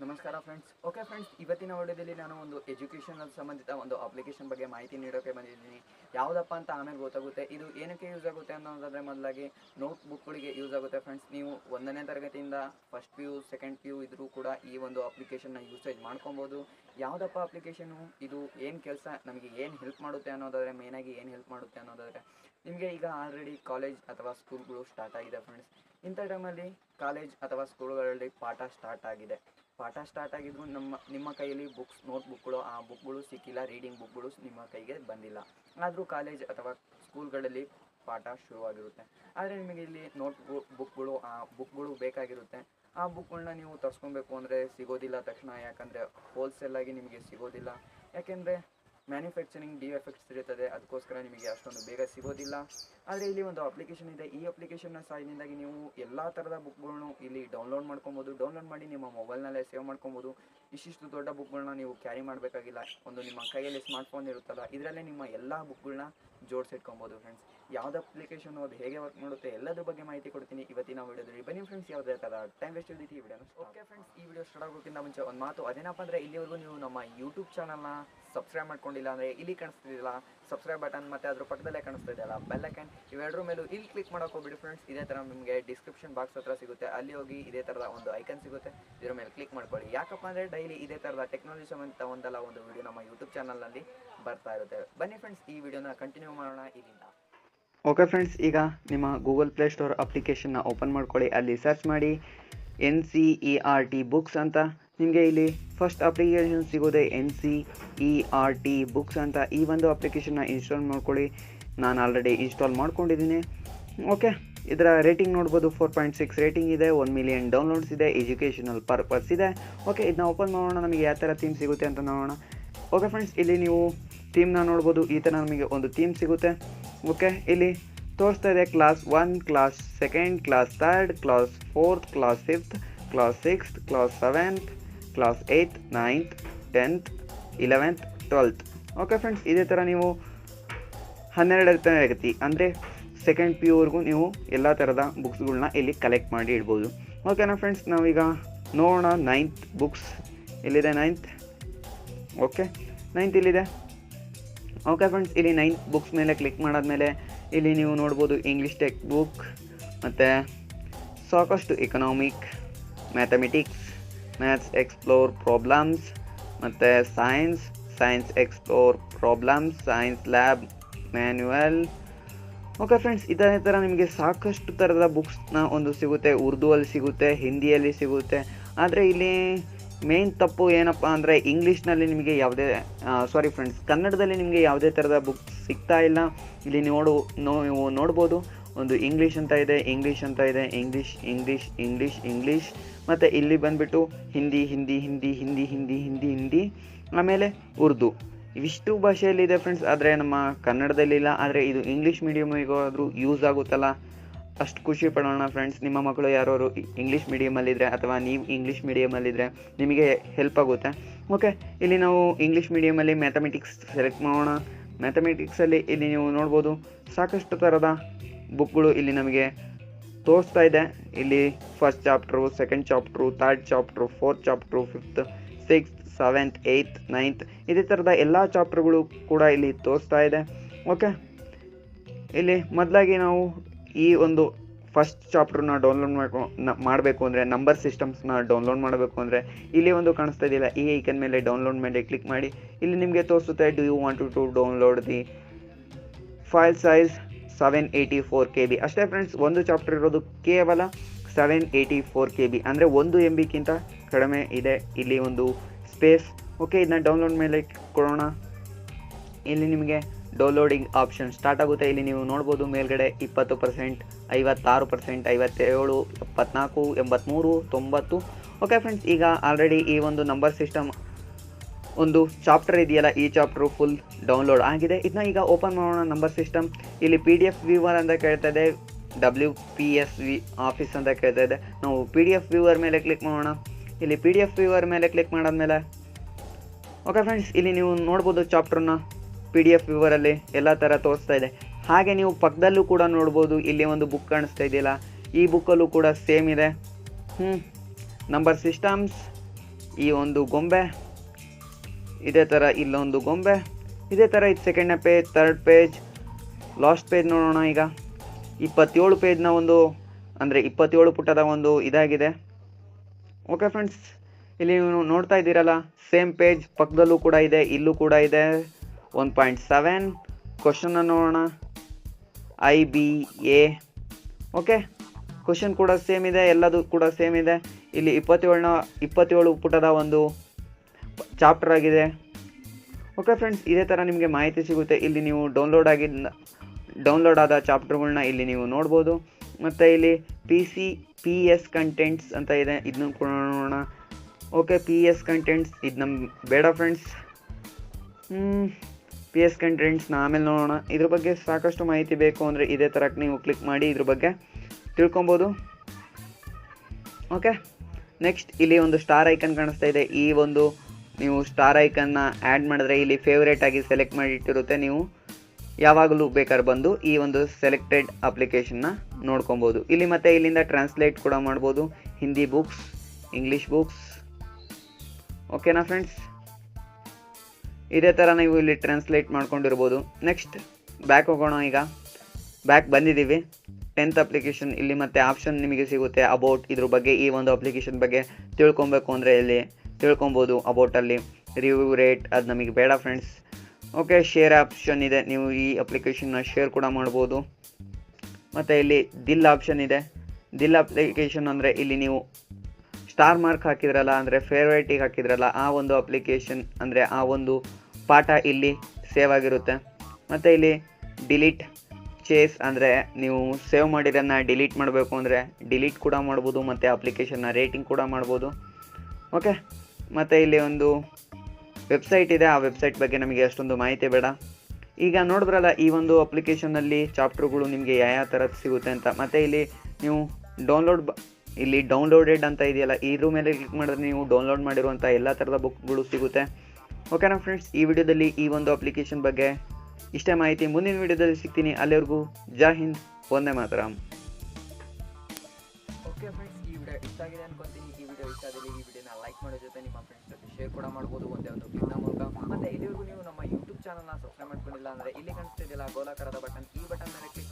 ನಮಸ್ಕಾರ friends okay friends ಇವತ್ತಿನ ವಿಡಿಯೋದಲ್ಲಿ ನಾನು ಒಂದು ಎಜುಕೇಷನಲ್ ಸಂಬಂಧಿತ ಒಂದು ಅಪ್ಲಿಕೇಶನ್ ಬಗ್ಗೆ ಮಾಹಿತಿ ನೀಡೋಕೆ ಬಂದಿದ್ದೀನಿ. ಯಾವುದಪ್ಪ ಅಂತ ಆಮೇಲೆ ಗೊತ್ತಾಗುತ್ತೆ. ಇದು ಏನಕ್ಕೆ ಯೂಸ್ ಆಗುತ್ತೆ ಅನ್ನೋದಾದರೆ ಮೊದಲಾಗಿ ನೋಟ್ ಬುಕ್ಗಳಿಗೆ ಯೂಸ್ ಆಗುತ್ತೆ ಫ್ರೆಂಡ್ಸ್ ನೀವು ಒಂದನೇ ತರಗತಿಯಿಂದ first P U second P U ಇದ್ರೂ ಕೂಡ ಈ ಒಂದು ಅಪ್ಲಿಕೇಶನ್ನ ಯೂಸೇಜ್ ಮಾಡ್ಕೊಬೋದು. ಯಾವುದಪ್ಪ ಅಪ್ಲಿಕೇಶನು ಇದು ಏನು ಕೆಲಸ? ನಮಗೆ ಏನು ಹೆಲ್ಪ್ ಮಾಡುತ್ತೆ ಅನ್ನೋದಾದರೆ ಮೇನಾಗಿ ಏನು ಹೆಲ್ಪ್ ಮಾಡುತ್ತೆ ಅನ್ನೋದಾದರೆ ನಿಮಗೆ ಈಗ ಆಲ್ರೆಡಿ ಕಾಲೇಜ್ ಅಥವಾ ಸ್ಕೂಲ್ಗಳು ಸ್ಟಾರ್ಟ್ ಆಗಿದೆ ಫ್ರೆಂಡ್ಸ್ ಇಂಥ ಟೈಮಲ್ಲಿ ಕಾಲೇಜ್ ಅಥವಾ ಸ್ಕೂಲ್ಗಳಲ್ಲಿ ಪಾಠ ಸ್ಟಾರ್ಟ್ ಆಗಿದೆ. ಪಾಠ ಸ್ಟಾರ್ಟ್ ಆಗಿದ್ರು ನಮ್ಮ, ನಿಮ್ಮ ಕೈಯಲ್ಲಿ ಬುಕ್ಸ್ ನೋಟ್ ಬುಕ್ಗಳು ಆ ಬುಕ್ಗಳು ಸಿಕ್ಕಿಲ್ಲ ರೀಡಿಂಗ್ ಬುಕ್ಗಳು ನಿಮ್ಮ ಕೈಗೆ ಬಂದಿಲ್ಲ. ಆದರೂ ಕಾಲೇಜ್ ಅಥವಾ ಸ್ಕೂಲ್ಗಳಲ್ಲಿ ಪಾಠ ಶುರುವಾಗಿರುತ್ತೆ. ಆದರೆ ನಿಮಗೆ ಇಲ್ಲಿ ನೋಟ್ ಬುಕ್ಗಳು ಆ ಬುಕ್ಗಳು ಬೇಕಾಗಿರುತ್ತೆ. ಆ ಬುಕ್ಗಳನ್ನ ನೀವು ತರ್ಸ್ಕೊಬೇಕು ಅಂದರೆ ಸಿಗೋದಿಲ್ಲ ತಕ್ಷಣ. ಯಾಕಂದರೆ ಹೋಲ್ಸೇಲಾಗಿ ನಿಮಗೆ ಸಿಗೋದಿಲ್ಲ. ಯಾಕೆಂದರೆ ಮ್ಯಾನುಫ್ಯಾಕ್ಚರಿಂಗ್ ಡಿ ಎಫೆಕ್ಟ್ಸ್ ಇರುತ್ತದೆ. ಅದಕ್ಕೋಸ್ಕರ ನಿಮಗೆ ಅಷ್ಟೊಂದು ಬೇಗ ಸಿಗೋದಿಲ್ಲ. ಆದರೆ ಇಲ್ಲಿ ಒಂದು ಅಪ್ಲಿಕೇಶನ್ ಇದೆ. ಈ ಅಪ್ಲಿಕೇಶನ್ನ ಸಹಾಯದಿಂದಾಗಿ ನೀವು ಎಲ್ಲ ಥರದ ಬುಕ್ಗಳನ್ನು ಇಲ್ಲಿ ಡೌನ್ಲೋಡ್ ಮಾಡ್ಕೊಬೋದು. ಡೌನ್ಲೋಡ್ ಮಾಡಿ ನಿಮ್ಮ ಮೊಬೈಲ್ನಲ್ಲೇ ಸೇವ್ ಮಾಡ್ಕೊಬೋದು. ಇಷ್ಟಿಷ್ಟು ದೊಡ್ಡ ಬುಕ್ಗಳನ್ನ ನೀವು ಕ್ಯಾರಿ ಮಾಡಬೇಕಾಗಿಲ್ಲ. ಒಂದು ನಿಮ್ಮ ಕೈಯಲ್ಲಿ ಸ್ಮಾರ್ಟ್ಫೋನ್ ಇರುತ್ತಲ್ಲ, ಇದರಲ್ಲೇ ನಿಮ್ಮ ಎಲ್ಲ ಬುಕ್ಗಳನ್ನ ಜೋಡಿಸಿಟ್ಕೊಬೋದು ಫ್ರೆಂಡ್ಸ್ ಯಾವ್ದು ಅಪ್ಲಿಕೇಶನ್ ಅದು ಹೇಗೆ ವರ್ಕ್ ಮಾಡುತ್ತೆ ಎಲ್ಲದ್ರ ಬಗ್ಗೆ ಮಾಹಿತಿ ಕೊಡ್ತೀನಿ ಇವತ್ತಿನ ವಿಡಿಯೋದಲ್ಲಿ. ಬನ್ನಿ ಫ್ರೆಂಡ್ಸ್ ಯಾವುದೇ ಥರ ಟೈಮ್ ವೇಸ್ಟ್ ಇಲ್ದಿತ್ತು ಈ ವಿಡಿಯೋನ ಓಕೆ ಫ್ರೆಂಡ್ಸ್ ಈ ವಿಡಿಯೋ ಸ್ಟಾರ್ಟ್ ಆಗೋಕ್ಕಿಂತ ಮುಂಚೆ ಒಂದು ಮಾತು. ಅದೇನಪ್ಪ ಅಂದರೆ ಇಲ್ಲಿವರೆಗೂ ನೀವು ನಮ್ಮ ಯೂಟ್ಯೂಬ್ ಚಾನಲ್ನ ಸಬ್ಸ್ಕ್ರೈಬ್ ಮಾಡ್ಕೊಂಡಿಲ್ಲ ಅಂದರೆ ಇಲ್ಲಿ ಕಾಣಿಸ್ತಿದ್ದಿಲ್ಲ ಸಬ್ಸ್ಕ್ರೈಬ್ ಬಟನ್ ಮತ್ತು ಅದ್ರ ಪಕ್ಕದಲ್ಲೇ ಕಾಣಿಸ್ತಾ ಇದೆಯಲ್ಲ ಬೆಲ್ಲೈಕನ್ ಇವೆರಡರ ಮೇಲೂ ಇಲ್ಲಿ ಕ್ಲಿಕ್ ಮಾಡೋಕೆ ಹೋಗ್ಬಿಡಿ ಫ್ರೆಂಡ್ಸ್ ಇದೇ ಥರ ನಿಮಗೆ ಡಿಸ್ಕ್ರಿಪ್ಷನ್ ಬಾಕ್ಸ್ ಹತ್ರ ಸಿಗುತ್ತೆ. ಅಲ್ಲಿ ಹೋಗಿ ಇದೇ ಥರದ ಒಂದು ಐಕನ್ ಸಿಗುತ್ತೆ. ಇದ್ರ ಮೇಲೆ ಕ್ಲಿಕ್ ಮಾಡ್ಕೊಳ್ಳಿ. ಯಾಕಪ್ಪ ಅಂದರೆ ಡೈಲಿ ಇದೇ ಥರದ ಟೆಕ್ನಾಲಜಿ ಸಂಬಂಧಿತ ಒಂದಲ್ಲ ಒಂದು ವಿಡಿಯೋ ನಮ್ಮ ಯೂಟ್ಯೂಬ್ ಚಾನಲ್ನಲ್ಲಿ ಬರ್ತಾ ಇರುತ್ತೆ. ಬನ್ನಿ ಫ್ರೆಂಡ್ಸ್ ಈ ವಿಡಿಯೋನ ಕಂಟಿನ್ಯೂ ಮಾಡೋಣ ಇಲ್ಲಿಂದ. ಓಕೆ ಫ್ರೆಂಡ್ಸ್ ಈಗ ನಿಮ್ಮ ಗೂಗಲ್ ಪ್ಲೇ ಸ್ಟೋರ್ ಅಪ್ಲಿಕೇಶನ್ನ ಓಪನ್ ಮಾಡ್ಕೊಳ್ಳಿ. ಅಲ್ಲಿ ಸರ್ಚ್ ಮಾಡಿ N C E R T books ಅಂತ. ನಿಮಗೆ ಇಲ್ಲಿ first application ಸಿಗೋದೆ N C E R T books ಅಂತ. ಈ ಒಂದು ಅಪ್ಲಿಕೇಶನ್ನ ಇನ್ಸ್ಟಾಲ್ ಮಾಡ್ಕೊಳ್ಳಿ. ನಾನು ಆಲ್ರೆಡಿ ಇನ್ಸ್ಟಾಲ್ ಮಾಡ್ಕೊಂಡಿದ್ದೀನಿ. ಓಕೆ ಇದರ ರೇಟಿಂಗ್ ನೋಡ್ಬೋದು ಫೋರ್ ಪಾಯಿಂಟ್ ಸಿಕ್ಸ್ ರೇಟಿಂಗ್ ಇದೆ. ಒನ್ ಮಿಲಿಯನ್ ಡೌನ್ಲೋಡ್ಸ್ ಇದೆ. ಎಜುಕೇಷನಲ್ ಪರ್ಪಸ್ ಇದೆ. ಓಕೆ ಇದನ್ನ ಓಪನ್ ಮಾಡೋಣ. ನಮಗೆ ಯಾವ ಥರ ಥೀಮ್ ಸಿಗುತ್ತೆ ಅಂತ ನೋಡೋಣ. ಓಕೆ ಫ್ರೆಂಡ್ಸ್ ಇಲ್ಲಿ ನೀವು ಥೀಮ್ನ ನೋಡ್ಬೋದು. ಈ ಥರ ನಮಗೆ ಒಂದು ಥೀಮ್ ಸಿಗುತ್ತೆ. ಓಕೆ, ಇಲ್ಲಿ ತೋರಿಸ್ತಾ ಇದೆ class one class second class third class fourth class fifth class sixth class seventh class eighth ninth tenth eleventh twelfth okay friends ಇದೇ ಥರ ನೀವು ಹನ್ನೆರಡು ತರಗತಿ ಅಂದರೆ ಸೆಕೆಂಡ್ ಪಿ ಯುವರೆಗೂ ನೀವು ಎಲ್ಲ ಥರದ ಬುಕ್ಸ್ಗಳನ್ನ ಇಲ್ಲಿ ಕಲೆಕ್ಟ್ ಮಾಡಿ ಇಡ್ಬೋದು. ಓಕೆನಾ ಫ್ರೆಂಡ್ಸ್ ನಾವೀಗ ನೋಡೋಣ ನೈನ್ತ್ ಬುಕ್ಸ್ ಎಲ್ಲಿದೆ ನೈನ್ತ್ ಓಕೆ ನೈನ್ತ್ ಇಲ್ಲಿದೆ ಓಕೆ ಫ್ರೆಂಡ್ಸ್ ಇಲ್ಲಿ ನೈನ್ತ್ ಬುಕ್ಸ್ ಮೇಲೆ ಕ್ಲಿಕ್ ಮಾಡಾದಮೇಲೆ ಇಲ್ಲಿ ನೀವು ನೋಡ್ಬೋದು ಇಂಗ್ಲೀಷ್ ಟೆಕ್ಸ್ಟ್ ಬುಕ್ ಮತ್ತು ಸಾಕಷ್ಟು economic mathematics maths explore problems ಮತ್ತು science science explore problems science lab manual okay friends ಇದೇ ಥರ ನಿಮಗೆ ಸಾಕಷ್ಟು ಥರದ ಬುಕ್ಸ್ನ ಒಂದು ಸಿಗುತ್ತೆ. ಉರ್ದುವಲ್ಲಿ ಸಿಗುತ್ತೆ, ಹಿಂದಿಯಲ್ಲಿ ಸಿಗುತ್ತೆ. ಆದರೆ ಇಲ್ಲಿ ಮೇನ್ ತಪ್ಪು ಏನಪ್ಪ ಅಂದರೆ ಇಂಗ್ಲೀಷ್ನಲ್ಲಿ ನಿಮಗೆ ಯಾವುದೇ ಸಾರಿ ಫ್ರೆಂಡ್ಸ್ ಕನ್ನಡದಲ್ಲಿ ನಿಮಗೆ ಯಾವುದೇ ಥರದ ಬುಕ್ ಸಿಗ್ತಾ ಇಲ್ಲ. ಇಲ್ಲಿ ನೋಡು, ನೋ, ನೀವು ನೋಡ್ಬೋದು. ಒಂದು ಇಂಗ್ಲೀಷ್ ಅಂತ ಇದೆ ಇಂಗ್ಲೀಷ್ ಅಂತ ಇದೆ ಇಂಗ್ಲೀಷ್ ಇಂಗ್ಲೀಷ್ ಇಂಗ್ಲೀಷ್ ಇಂಗ್ಲೀಷ್ ಮತ್ತು ಇಲ್ಲಿ ಬಂದುಬಿಟ್ಟು ಹಿಂದಿ ಹಿಂದಿ ಹಿಂದಿ ಹಿಂದಿ ಹಿಂದಿ ಹಿಂದಿ ಹಿಂದಿ. ಆಮೇಲೆ ಉರ್ದು. ಇವಿಷ್ಟು ಭಾಷೆಯಲ್ಲಿದೆ ಫ್ರೆಂಡ್ಸ್ ಆದರೆ ನಮ್ಮ ಕನ್ನಡದಲ್ಲಿಲ್ಲ. ಆದರೆ ಇದು ಇಂಗ್ಲೀಷ್ ಮೀಡಿಯಮಿಗೋದ್ರೂ ಯೂಸ್ ಆಗುತ್ತಲ್ಲ. ಅಷ್ಟು ಖುಷಿ ಪಡೋಣ ಫ್ರೆಂಡ್ಸ್ ನಿಮ್ಮ ಮಕ್ಕಳು ಯಾರು ಇಂಗ್ಲೀಷ್ ಮೀಡಿಯಮಲ್ಲಿದ್ದರೆ ಅಥವಾ ನೀವು ಇಂಗ್ಲೀಷ್ ಮೀಡಿಯಮಲ್ಲಿದ್ದರೆ ನಿಮಗೆ ಹೆಲ್ಪ್ ಆಗುತ್ತೆ. ಓಕೆ ಇಲ್ಲಿ ನಾವು ಇಂಗ್ಲೀಷ್ ಮೀಡಿಯಮಲ್ಲಿ ಮ್ಯಾಥಮೆಟಿಕ್ಸ್ ಸೆಲೆಕ್ಟ್ ಮಾಡೋಣ. ಮ್ಯಾಥಮೆಟಿಕ್ಸಲ್ಲಿ ಇಲ್ಲಿ ನೀವು ನೋಡ್ಬೋದು ಸಾಕಷ್ಟು ಥರದ ಬುಕ್ಗಳು ಇಲ್ಲಿ ನಮಗೆ ತೋರಿಸ್ತಾ ಇದೆ. ಇಲ್ಲಿ first chapter second chapter third chapter fourth chapter fifth sixth seventh eighth ninth ಇದೇ ಥರದ ಎಲ್ಲ ಚಾಪ್ಟ್ರುಗಳು ಕೂಡ ಇಲ್ಲಿ ತೋರಿಸ್ತಾ ಇದೆ. ಓಕೆ ಇಲ್ಲಿ ಮೊದಲಾಗಿ ನಾವು ಈ ಒಂದು ಫಸ್ಟ್ ಚಾಪ್ಟರ್ನ ಡೌನ್ಲೋಡ್ ಮಾಡ್ಕೊ ಮಾಡಬೇಕು ಅಂದರೆ ನಂಬರ್ ಸಿಸ್ಟಮ್ಸ್ನ ಡೌನ್ಲೋಡ್ ಮಾಡಬೇಕು ಅಂದರೆ ಇಲ್ಲಿ ಒಂದು ಕಾಣಿಸ್ತಾ ಇದೆಯಲ್ಲ ಈ ಐಕನ್ ಮೇಲೆ ಡೌನ್ಲೋಡ್ ಮೇಲೆ ಕ್ಲಿಕ್ ಮಾಡಿ. ಇಲ್ಲಿ ನಿಮಗೆ ತೋರಿಸುತ್ತೆ do you want to download the file size seven eighty four K B ಅಷ್ಟೇ ಫ್ರೆಂಡ್ಸ್ ಒಂದು ಚಾಪ್ಟರ್ ಇರೋದು ಕೇವಲ seven eighty four K B ಅಂದರೆ ಒಂದು ಎಂ ಬಿಗಿಂತ ಕಡಿಮೆ ಇದೆ ಇಲ್ಲಿ ಒಂದು ಸ್ಪೇಸ್ ಓಕೆ ಇದನ್ನ ಡೌನ್ಲೋಡ್ ಮೇಲೆ ಕೊಡೋಣ. ಇಲ್ಲಿ ನಿಮಗೆ ಡೌನ್ಲೋಡಿಂಗ್ ಆಪ್ಷನ್ ಸ್ಟಾರ್ಟ್ ಆಗುತ್ತೆ. ಇಲ್ಲಿ ನೀವು ನೋಡ್ಬೋದು ಮೇಲ್ಗಡೆ ಇಪ್ಪತ್ತು ಪರ್ಸೆಂಟ್, ಐವತ್ತಾರು ಪರ್ಸೆಂಟ್, ಐವತ್ತೇಳು, ಎಪ್ಪತ್ನಾಲ್ಕು ಎಂಬತ್ತ್ಮೂರು ತೊಂಬತ್ತು. ಓಕೆ ಫ್ರೆಂಡ್ಸ್ ಈಗ ಆಲ್ರೆಡಿ ಈ ಒಂದು ನಂಬರ್ ಸಿಸ್ಟಮ್ ಒಂದು ಚಾಪ್ಟರ್ ಇದೆಯಲ್ಲ, ಈ ಚಾಪ್ಟರ್ ಫುಲ್ ಡೌನ್ಲೋಡ್ ಆಗಿದೆ. ಇದನ್ನ ಈಗ ಓಪನ್ ಮಾಡೋಣ ನಂಬರ್ ಸಿಸ್ಟಮ್ ಇಲ್ಲಿ ಪಿ ಡಿ ಎಫ್ ವ್ಯೂವರ್ ಅಂತ ಕೇಳ್ತಾ ಇದೆ W P S V office ಅಂತ ಕೇಳ್ತಾ ಇದೆ. ನಾವು ಪಿ ಡಿ ಎಫ್ ವ್ಯೂವರ್ ಮೇಲೆ ಕ್ಲಿಕ್ ಮಾಡೋಣ. ಇಲ್ಲಿ ಪಿ ಡಿ ಎಫ್ ವ್ಯೂವರ್ ಮೇಲೆ ಕ್ಲಿಕ್ ಮಾಡಾದ್ಮೇಲೆ ಓಕೆ ಫ್ರೆಂಡ್ಸ್ ಇಲ್ಲಿ ನೀವು ನೋಡ್ಬೋದು ಚಾಪ್ಟರ್ನ ಪಿ ಡಿ ಎಫ್ ವ್ಯೂವರಲ್ಲಿ ಎಲ್ಲ ಥರ ತೋರಿಸ್ತಾ ಇದೆ. ಹಾಗೆ ನೀವು ಪಕ್ಕದಲ್ಲೂ ಕೂಡ ನೋಡ್ಬೋದು, ಇಲ್ಲಿ ಒಂದು ಬುಕ್ ಕಾಣಿಸ್ತಾ ಇದೆಯಲ್ಲ, ಈ ಬುಕ್ಕಲ್ಲೂ ಕೂಡ ಸೇಮ್ ಇದೆ. ಹ್ಞೂ ನಂಬರ್ ಸಿಸ್ಟಮ್ಸ್ ಈ ಒಂದು ಗೊಂಬೆ, ಇದೇ ಥರ ಇಲ್ಲೊಂದು ಗೊಂಬೆ, ಇದೇ ಥರ ಇದು ಸೆಕೆಂಡ್ನೇ page third page last page ನೋಡೋಣ ಈಗ. ಇಪ್ಪತ್ತೇಳು ಪೇಜ್ನ ಒಂದು, ಅಂದರೆ ಇಪ್ಪತ್ತೇಳು ಪುಟದ ಒಂದು ಇದಾಗಿದೆ. ಓಕೆ ಫ್ರೆಂಡ್ಸ್ ಇಲ್ಲಿ ನೀವು ನೋಡ್ತಾ ಇದ್ದೀರಲ್ಲ ಸೇಮ್ ಪೇಜ್ ಪಕ್ಕದಲ್ಲೂ ಕೂಡ ಇದೆ, ಇಲ್ಲೂ ಕೂಡ ಇದೆ. ಒನ್ ಪಾಯಿಂಟ್ ಸೆವೆನ್ ಕ್ವಶನ್ನ ನೋಡೋಣ. I B A okay question ಕೂಡ ಸೇಮ್ ಇದೆ, ಎಲ್ಲದೂ ಕೂಡ ಸೇಮ್ ಇದೆ. ಇಲ್ಲಿ ಇಪ್ಪತ್ತೇಳನ, ಇಪ್ಪತ್ತೇಳು ಪುಟದ ಒಂದು ಚಾಪ್ಟರ್ ಆಗಿದೆ. ಓಕೆ ಫ್ರೆಂಡ್ಸ್ ಇದೇ ಥರ ನಿಮಗೆ ಮಾಹಿತಿ ಸಿಗುತ್ತೆ. ಇಲ್ಲಿ ನೀವು ಡೌನ್ಲೋಡ್ ಆಗಿದ್ದ ಡೌನ್ಲೋಡ್ ಆದ ಚಾಪ್ಟರ್ಗಳನ್ನ ಇಲ್ಲಿ ನೀವು ನೋಡ್ಬೋದು. ಮತ್ತು ಇಲ್ಲಿ P C P S contents ಅಂತ ಇದೆ ಇದನ್ನು ಕೂಡ ನೋಡೋಣ. ಓಕೆ ಪಿ ಎಸ್ ಕಂಟೆಂಟ್ಸ್ ಇದು ನಮ್ಮ ಬೇಡ ಫ್ರೆಂಡ್ಸ್ ಪಿ ಎಸ್ ಕಂಟೆಂಟ್ಸ್ನ ಆಮೇಲೆ ನೋಡೋಣ. ಇದ್ರ ಬಗ್ಗೆ ಸಾಕಷ್ಟು ಮಾಹಿತಿ ಬೇಕು ಅಂದರೆ ಇದೇ ಥರಕ್ಕೆ ನೀವು ಕ್ಲಿಕ್ ಮಾಡಿ ಇದ್ರ ಬಗ್ಗೆ ತಿಳ್ಕೊಬೋದು. ಓಕೆ ನೆಕ್ಸ್ಟ್ ಇಲ್ಲಿ ಒಂದು ಸ್ಟಾರ್ ಐಕನ್ ಕಾಣಿಸ್ತಾ ಇದೆ. ಈ ಒಂದು ನೀವು ಸ್ಟಾರ್ ಐಕನ್ನ ಆ್ಯಡ್ ಮಾಡಿದ್ರೆ ಇಲ್ಲಿ ಫೇವ್ರೇಟ್ ಆಗಿ ಸೆಲೆಕ್ಟ್ ಮಾಡಿ ಇಟ್ಟಿರುತ್ತೆ. ನೀವು ಯಾವಾಗಲೂ ಬೇಕಾದ್ರೆ ಬಂದು ಈ ಒಂದು ಸೆಲೆಕ್ಟೆಡ್ ಅಪ್ಲಿಕೇಶನ್ನ ನೋಡ್ಕೊಬೋದು. ಇಲ್ಲಿ ಮತ್ತೆ ಇಲ್ಲಿಂದ ಟ್ರಾನ್ಸ್ಲೇಟ್ ಕೂಡ ಮಾಡ್ಬೋದು. ಹಿಂದಿ ಬುಕ್ಸ್ ಇಂಗ್ಲೀಷ್ ಬುಕ್ಸ್ ಓಕೆನಾ ಫ್ರೆಂಡ್ಸ್ ಇದೇ ಥರ ನೀವು ಇಲ್ಲಿ ಟ್ರಾನ್ಸ್ಲೇಟ್ ಮಾಡ್ಕೊಂಡಿರ್ಬೋದು. ನೆಕ್ಸ್ಟ್ ಬ್ಯಾಕ್ ಹೋಗೋಣ ಈಗ. ಬ್ಯಾಕ್ ಬಂದಿದ್ದೀವಿ. ಟೆಂತ್ ಅಪ್ಲಿಕೇಶನ್ ಇಲ್ಲಿ ಮತ್ತೆ ಆಪ್ಷನ್ ನಿಮಗೆ ಸಿಗುತ್ತೆ ಅಬೌಟ್ ಇದ್ರ ಬಗ್ಗೆ, ಈ ಒಂದು ಅಪ್ಲಿಕೇಶನ್ ಬಗ್ಗೆ ತಿಳ್ಕೊಬೇಕು ಅಂದರೆ ಇಲ್ಲಿ ತಿಳ್ಕೊಬೋದು ಅಬೌಟಲ್ಲಿ ರಿವ್ಯೂ ರೇಟ್ ಅದು ನಮಗೆ ಬೇಡ ಫ್ರೆಂಡ್ಸ್ ಓಕೆ ಶೇರ್ ಆಪ್ಷನ್ ಇದೆ. ನೀವು ಈ ಅಪ್ಲಿಕೇಶನ್ನ ಶೇರ್ ಕೂಡ ಮಾಡ್ಬೋದು. ಮತ್ತು ಇಲ್ಲಿ ದಿಲ್ ಆಪ್ಷನ್ ಇದೆ. ದಿಲ್ ಅಪ್ಲಿಕೇಶನ್ ಅಂದರೆ ಇಲ್ಲಿ ನೀವು ಸ್ಟಾರ್ ಮಾರ್ಕ್ ಹಾಕಿದ್ರಲ್ಲ, ಅಂದರೆ ಫೇವ್ರೇಟಿಗೆ ಹಾಕಿದ್ರಲ್ಲ, ಆ ಒಂದು ಅಪ್ಲಿಕೇಶನ್ ಅಂದರೆ ಆ ಒಂದು ಪಾಠ ಇಲ್ಲಿ ಸೇವ್ ಆಗಿರುತ್ತೆ. ಮತ್ತು ಇಲ್ಲಿ ಡಿಲೀಟ್ ಚೇಸ್ ಅಂದರೆ ನೀವು ಸೇವ್ ಮಾಡಿರೋದನ್ನ ಡಿಲೀಟ್ ಮಾಡಬೇಕು ಅಂದರೆ ಡಿಲೀಟ್ ಕೂಡ ಮಾಡ್ಬೋದು, ಮತ್ತು ಅಪ್ಲಿಕೇಶನ್ನ ರೇಟಿಂಗ್ ಕೂಡ ಮಾಡ್ಬೋದು. ಓಕೆ ಮತ್ತು ಇಲ್ಲಿ ಒಂದು ವೆಬ್ಸೈಟ್ ಇದೆ, ಆ ವೆಬ್ಸೈಟ್ ಬಗ್ಗೆ ನಮಗೆ ಅಷ್ಟೊಂದು ಮಾಹಿತಿ ಬೇಡ. ಈಗ ನೋಡಿದ್ರಲ್ಲ, ಈ ಒಂದು ಅಪ್ಲಿಕೇಶನಲ್ಲಿ ಚಾಪ್ಟ್ರುಗಳು ನಿಮಗೆ ಯಾವ ಯಾವ ಥರದ್ದು ಸಿಗುತ್ತೆ ಅಂತ. ಮತ್ತು ಇಲ್ಲಿ ನೀವು ಡೌನ್ಲೋಡ್ ಇಲ್ಲಿ ಡೌನ್ಲೋಡೆಡ್ ಅಂತ ಇದೆಯಲ್ಲ ಇದ್ರ ಮೇಲೆ ಕ್ಲಿಕ್ ಮಾಡಿದ್ರೆ ನೀವು ಡೌನ್ಲೋಡ್ ಮಾಡಿರುವಂಥ ಎಲ್ಲ ಥರದ ಬುಕ್ಗಳು ಸಿಗುತ್ತೆ. ಓಕೆನಾ ಫ್ರೆಂಡ್ಸ್ ಈ ವಿಡಿಯೋದಲ್ಲಿ ಈ ಒಂದು ಅಪ್ಲಿಕೇಶನ್ ಬಗ್ಗೆ ಇಷ್ಟೇ ಮಾಹಿತಿ ಮುಂದಿನ ವಿಡಿಯೋದಲ್ಲಿ ಸಿಗ್ತೀನಿ. ಅಲ್ಲಿವರೆಗೂ ಜಾ ಹಿಂದ್, ಒಂದೇ ಮಾತ್ರ. ಓಕೆ ಫ್ರೆಂಡ್ಸ್ ಈ ವಿಡಿಯೋ ಇಷ್ಟ ಆಗಿದೆ ಅನ್ಕೊಂತೀನಿ. ಈ ವಿಡಿಯೋ ಇಷ್ಟ ಈ ವಿಡಿಯೋನ ಲೈಕ್ ಮಾಡೋ ಜೊತೆ ನಿಮ್ಮ ಫ್ರೆಂಡ್ಸ್ ಜೊತೆ ಶೇರ್ ಕೂಡ ಮಾಡ್ಬೋದು. ಒಂದೇ ಒಂದು ಕ್ಲಿಕ್ನ ಮೂಲಕ. ಮತ್ತೆ ಇಲ್ಲಿವರೆಗೂ ನೀವು ನಮ್ಮ ಯೂಟ್ಯೂಬ್ ಚಾನಲ್ನ ಸಬ್ಸ್ಕ್ರೈಬ್ ಮಾಡ್ಕೊಂಡಿಲ್ಲ ಅಂದರೆ ಇಲ್ಲಿ ಕಾಣಿಸ್ತಿದ್ದಿಲ್ಲ ಗೋಲಾಕಾರದ ಬಟನ್ ಈ ಬಟನ್ ಮೇಲೆ ಕ್ಲಿಕ್